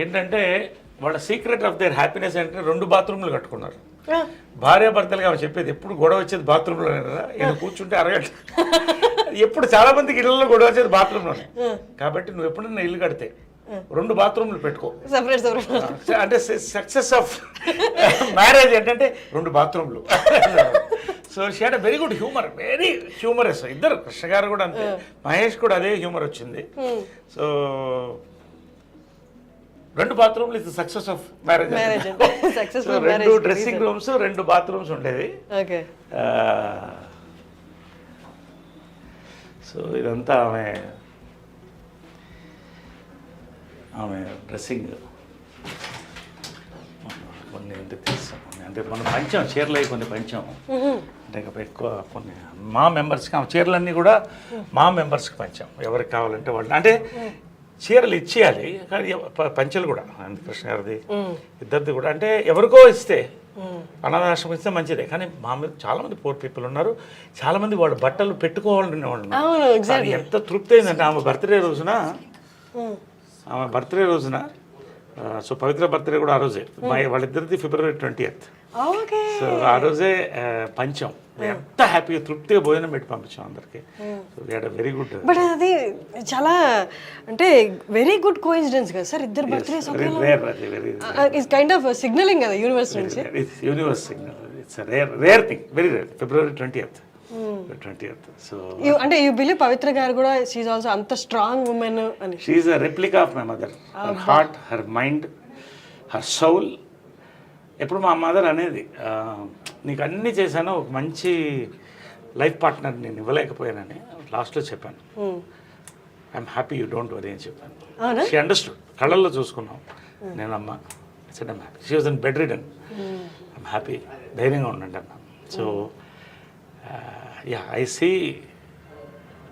ఏంటంటే వాళ్ళ secret of their happiness అంటే రెండు బాత్రూమ్లు కట్టుకున్నారు. భార్య భర్తలుగా ఆమె చెప్పేది ఎప్పుడు గొడవ వచ్చేది బాత్రూంలో ఈయన కూర్చుంటే అరగంట. ఎప్పుడు చాలా మందికి ఇళ్ళలో గొడవ వచ్చేది బాత్రూంలోనే. కాబట్టి నువ్వు ఎప్పుడన్నా ఇల్లు కడితే రెండు బాత్రూమ్లు పెట్టుకో. సపరేట్ సపరేట్ అంటే సక్సెస్ ఆఫ్ మ్యారేజ్ ఏంటంటే రెండు బాత్రూమ్లు so she had very good humour very humorous ఇద్దరు కృష్ణ గారు కూడా అంతే. మహేష్ కూడా అదే హ్యూమర్ వచ్చింది. సో రెండు బాత్రూమ్లు ఇస్ సక్సెస్ ఆఫ్ మ్యారేజ్ రెండు డ్రెస్సింగ్ రూమ్స్ రెండు బాత్రూమ్స్ ఉండేది ఓకే సో ఇదంతా ఆమె ఆమె డ్రెస్సింగ్ కొన్ని ఇంటికి తీస్తాం అంటే మనం పంచాం చీరలు అవి కొన్ని పంచాం. అంటే ఇంకా ఎక్కువ కొన్ని మా మెంబర్స్కి ఆ చీరలన్నీ కూడా మా మెంబర్స్కి పంచాం. ఎవరికి కావాలంటే వాళ్ళు అంటే చీరలు ఇచ్చేయాలి కానీ పంచెలు కూడా. అంది కృష్ణ గారిది ఇద్దరిది కూడా. అంటే ఎవరికో ఇస్తే అనాథాశ్రమం ఇస్తే మంచిదే. కానీ మా మీద చాలా మంది పూర్ పీపుల్ ఉన్నారు. చాలా మంది వాళ్ళు బట్టలు పెట్టుకోవాలనే వాళ్ళు ఎంత తృప్తి అయిందంటే ఆమె బర్త్డే రోజున ఆమె బర్త్డే రోజున సో పవిత్ర బర్త్డే కూడా ఆ రోజే. మా వాళ్ళిద్దరిది ఫిబ్రవరి ట్వంటీ ఎయిత్ సో ఆ రోజే పంచాం. ఎంత హ్యాపీగా తృప్తిగా భోజనం పెట్టి పంపించాం అందరికి. వెరీ గుడ్ బట్ అది చాలా అంటే వెరీ గుడ్ కోఇన్సిడెన్స్ కదా సార్? ఇద్దరు birthdays is kind of signalling కదా యూనివర్స్ నుంచి. It's universe signal it's rare rare thing very rare February twenty eighth so అంటే యూ బిలీవ్ పవిత్ర గారు కూడా షీఈ్ ఆల్సో అంత స్ట్రాంగ్ ఉమెన్ అని. She a replica of my mother her heart her mind her soul ఎప్పుడు మా mother అనేది నీకు అన్నీ చేశాను ఒక మంచి లైఫ్ పార్ట్నర్ నేను ఇవ్వలేకపోయానని లాస్ట్లో చెప్పాను. I'm happy you don't worry అని చెప్పాను? షీ అండర్స్టూడ్ కళ్ళల్లో చూసుకున్నాం. నేను అమ్మ said I'm happy she was on bed ridden I'm happy ధైర్యంగా ఉండండి అన్న. So yeah I see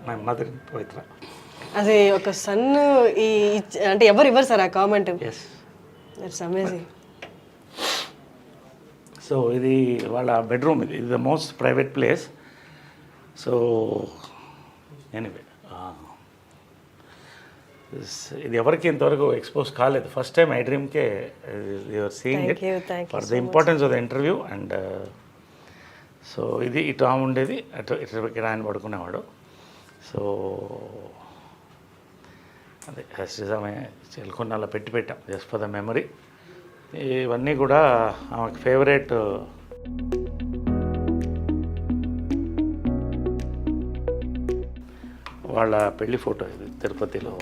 my mother in Pavitra అది ఒక సన్ ఈ అంటే ఎవరు ఇవ్వరు సార్ ఆ comment yes it's amazing so ఇది వాళ్ళ బెడ్రూమ్ ఇది. ఇది the most private place. So anyway ఇది ఎవరికి ఇంతవరకు ఎక్స్పోజ్ కాలేదు. First time I dream your seeing it for the importance of the interview and so ఇది ఇటు ఆమె ఉండేది అటు ఇటు ఇక్కడ ఆయన పడుకునేవాడు. సో అదే యాజ్ ఆమె చిలుకొని అలా పెట్టి పెట్టాం జస్ట్ ఫర్ ద మెమరీ ఇవన్నీ కూడా ఆమెకు ఫేవరెట్ వాళ్ళ పెళ్ళి ఫోటో ఇది తిరుపతిలో.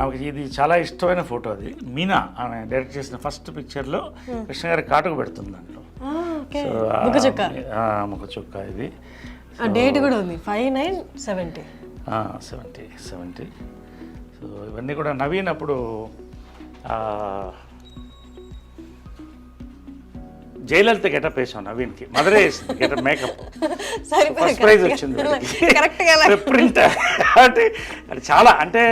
ఆమెకి ఇది చాలా ఇష్టమైన ఫోటో అది. మీనా ఆమె డైరెక్ట్ చేసిన ఫస్ట్ పిక్చర్లో కృష్ణ గారి కాటుకు పెడుతుంది దాంట్లో. ముఖ చుక్క ఇది. డేట్ కూడా ఉంది. Five nine seventy seventy seventy so ఇవన్నీ కూడా నవీన్ అప్పుడు జయలలిత గెటప్ వేసాం నవీన్కి. మదరే వేసింది గెటప్ మేకప్. ఫస్ట్ ప్రైజ్ వచ్చింది ప్రింట్ అంటే అది చాలా అంటే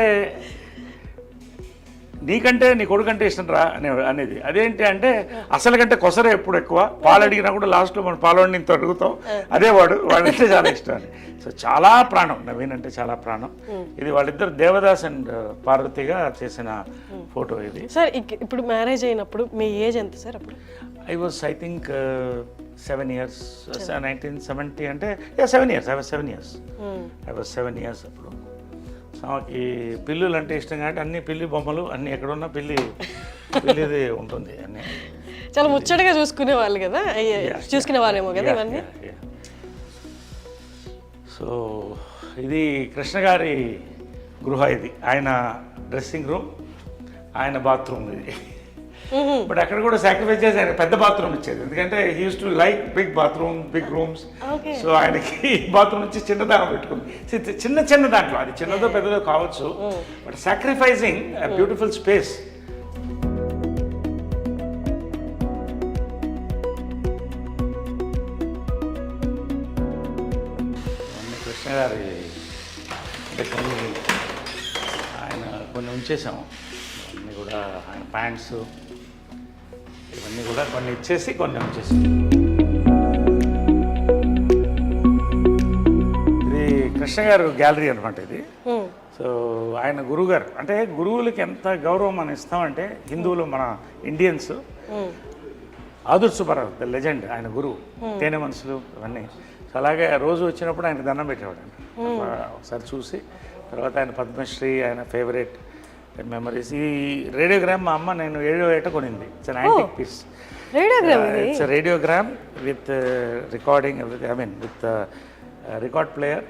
నీకంటే నీ కొడుకంటే ఇష్టం రా అనే అనేది. అదేంటి అంటే అసలు కంటే కొసరే ఎప్పుడు ఎక్కువ. పాలు అడిగినా కూడా లాస్ట్లో మనం పాలోడిని ఇంత అడుగుతాం. అదే వాడు. వాడంటే చాలా ఇష్టం అని. సో చాలా ప్రాణం. నవీన్ అంటే చాలా ప్రాణం. ఇది వాళ్ళిద్దరు దేవదాస్ అండ్ పార్వతిగా చేసిన ఫోటో ఇది. సార్ ఇప్పుడు మ్యారేజ్ అయినప్పుడు మీ ఏజ్ ఎంత సార్ అప్పుడు? I was I think seven years. Nineteen seventy అంటే seven years. I was seven years. I was seven years అప్పుడు. ఆమెకి పిల్లులు అంటే ఇష్టం కాబట్టి అన్ని పిల్లి బొమ్మలు అన్ని ఎక్కడున్నా పిల్లి పిల్లిది ఉంటుంది అన్ని. చాలా ముచ్చటగా చూసుకునే వాళ్ళు కదా? చూసుకునే వాళ్ళేమో కదా ఇవన్నీ? సో ఇది కృష్ణ గారి గృహ ఇది. ఆయన డ్రెస్సింగ్ రూమ్ ఆయన బాత్రూమ్ ఇది. బట్ అక్కడ కూడా సాక్రిఫైస్ చేసి ఆయన పెద్ద బాత్రూమ్ ఇచ్చేది. ఎందుకంటే he's to like big bathroom big rooms. So ఆయనకి బాత్రూమ్ నుంచి చిన్న దానం పెట్టుకుంది. చిన్న చిన్న దాంట్లో. అది చిన్నదో పెద్దదో కావచ్చు. But sacrificing beautiful space Krishna గారి ఆయన కొన్ని ఉంచేసాము అన్నీ కూడా ఆయన ప్యాంట్స్ ఇవన్నీ కూడా కొన్ని ఇచ్చేసి కొన్ని ఉంచేసాం. ఇది కృష్ణ గారు గ్యాలరీ అనమాట ఇది. సో ఆయన గురుగారు. అంటే గురువులకి ఎంత గౌరవం మనం ఇస్తామంటే హిందువులు మన Indians. Adur Subbarao the legend ఆయన గురువు. తేనె మనసులు అవన్నీ సో అలాగే రోజు వచ్చినప్పుడు ఆయన దండం పెట్టేవాడు ఒకసారి చూసి తర్వాత ఆయన పద్మశ్రీ ఆయన ఫేవరెట్. మెమరీస్ ఈ రేడియోగ్రామ్ మా అమ్మ నేను ఏడో ఏట కొనింది. It's an antique piece radiogram it's radiogram with recording I mean with record player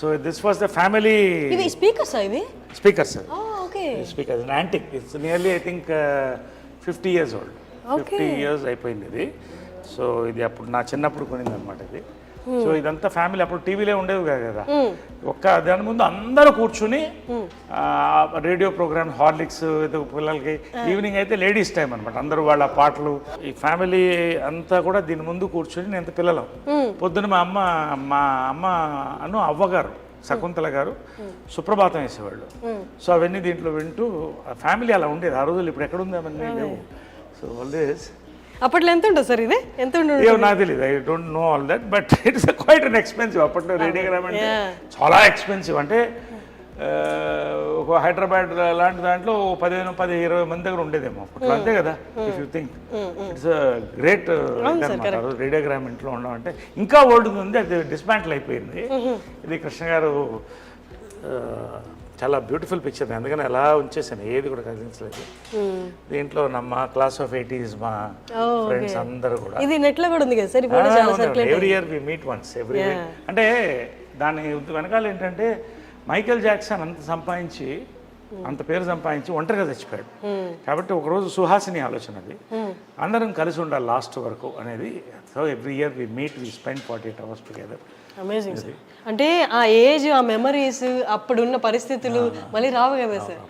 so this was the family ఇవి స్పీకర్స్ ఇవి? Speakers okay speakers antique it's nearly I think fifty years old fifty years అయిపోయింది ఇది. So ఇది అప్పుడు నా చిన్నప్పుడు కొనింది అనమాట ఇది. సో ఇదంతా ఫ్యామిలీ అప్పుడు టీవీలే ఉండేవి కాదు. కదా ఒక్క దాని ముందు అందరూ కూర్చుని రేడియో ప్రోగ్రామ్ హార్లిక్స్ పిల్లలకి ఈవినింగ్ అయితే లేడీస్ టైం అనమాట అందరూ వాళ్ళ పాటలు ఈ ఫ్యామిలీ అంతా కూడా దీని ముందు కూర్చుని నేను పిల్లలం. పొద్దున మా అమ్మ మా అమ్మ అను అవ్వగారు శకుంతల గారు సుప్రభాతం వేసేవాళ్ళు. సో అవన్నీ దీంట్లో వింటూ ఫ్యామిలీ అలా ఉండేది. ఆ రోజులు ఇప్పుడు ఎక్కడ ఉంది అవన్నీ లేవు. సో ఆల్వేస్ అప్పట్లో ఎంత ఉంటుంది సార్ ఇది? ఎంత ఉండు ఏమో నాకు తెలియదు I don't know all that but it's quite an expensive అప్పట్లో రేడియోగ్రామ్ అంటే. చాలా ఎక్స్పెన్సివ్ అంటే ఒక హైదరాబాద్ లాంటి దాంట్లో పదిహేను పది ఇరవై మంది దగ్గర ఉండేదేమో. అప్పట్లో అంతే కదా if you think it's great radiogram ఇంట్లో ఉండడం అంటే ఇంకా ఓల్డ్ ఉంది అది డిస్మాంటిల్ అయిపోయింది. ఇది కృష్ణ గారు చాలా బ్యూటిఫుల్ పిక్చర్ అందుకని అలా ఉంచేసాను ఏది కూడా కదిలించలేదు. దీంట్లో నా మా క్లాస్ ఆఫ్ ఎయిటీస్ మా ఫ్రెండ్స్ అందరూ కూడా. ఇది నెట్లో కూడా ఉంది కదా sir? Every year we meet once every అంటే దాని వెనకాల ఏంటంటే మైకేల్ జాక్సన్ అంత సంపాదించి అంత పేరు సంపాదించి ఒంటరిగా చచ్చిపోయాడు కాబట్టి ఒకరోజు సుహాసిని ఆలోచన అది. అందరం కలిసి ఉండాలి లాస్ట్ వరకు అనేది. So every year we meet we spend forty eight hours together amazing sir అంటే ఆ ఏజ్ ఆ మెమరీస్ అప్పుడున్న పరిస్థితులు మళ్ళీ రావు కదా సార్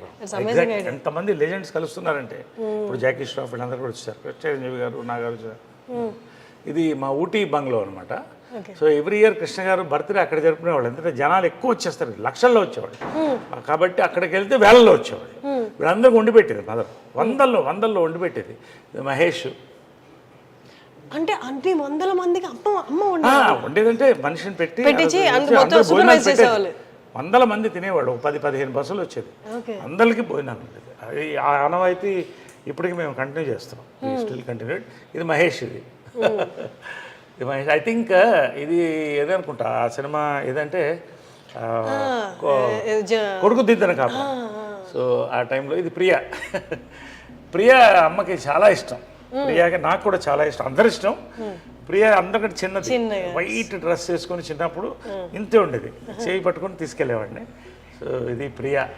ఎంతమంది లెజెండ్స్ కలుస్తున్నారంటే. ఇప్పుడు జాకీ ష్రాఫ్ వీళ్ళందరూ కూడా వచ్చారు. చిరంజీవి గారు నా గారు వచ్చారు ఇది మా ఊటీ బంగ్లో అనమాట so every year Krishna garu birthday అక్కడ జరుపుకునేవాళ్ళు. ఎందుకంటే జనాలు ఎక్కువ వచ్చేస్తారు లక్షల్లో వచ్చేవాళ్ళు. కాబట్టి అక్కడికి వెళ్తే వేలల్లో వచ్చేవాళ్ళు. వీళ్ళందరికీ వండి పెట్టేది మదర్ వందల్లో వందల్లో వండి పెట్టేది మహేష్. అంటే అన్ని వందల మందికి అమ్మ అమ్మ వండేదంటే మనిషిని పెట్టి. వందల మంది ఒక పది పదిహేను బస్సులు వచ్చేది. అందరికీ భోజనాలు ఉండేది. అది ఆ ఆనవాయితీ ఇప్పటికి మేము కంటిన్యూ చేస్తున్నాం స్టిల్ కంటిన్యూడ్ ఇది మహేష్ ఇది. ఇది మహేష్. ఐ థింక్ ఇది ఏదనుకుంటా ఆ సినిమా ఏదంటే కొడుకు దిద్దన కాపు సో ఆ టైంలో ఇది ప్రియా. ప్రియా అమ్మకి చాలా ఇష్టం. ప్రియాకి నాకు కూడా చాలా ఇష్టం. అందరి ఇష్టం. ప్రియా అందరికంటే చిన్నది. చిన్నగా. వైట్ డ్రెస్ వేసుకొని చిన్నప్పుడు ఇంతే ఉండేది. చేయి పట్టుకొని తీసుకెళ్ళేవాడిని సో ఇది ప్రియా.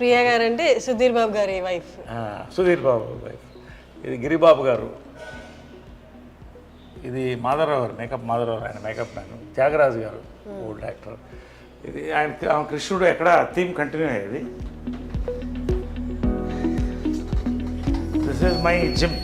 ప్రియా గారు అంటే సుధీర్ బాబు గారి వైఫ్. సుధీర్ బాబు వైఫ్. ఇది గిరిబాబు గారు. ఇది మాధవరావు గారు. మేకప్ మాధవరావు ఆయన మేకప్ మ్యాన్. త్యాగరాజు గారు. Old actor. ఇది ఆయన కృష్ణుడు ఎక్కడ థీమ్ కంటిన్యూ అయ్యేది. This is my gym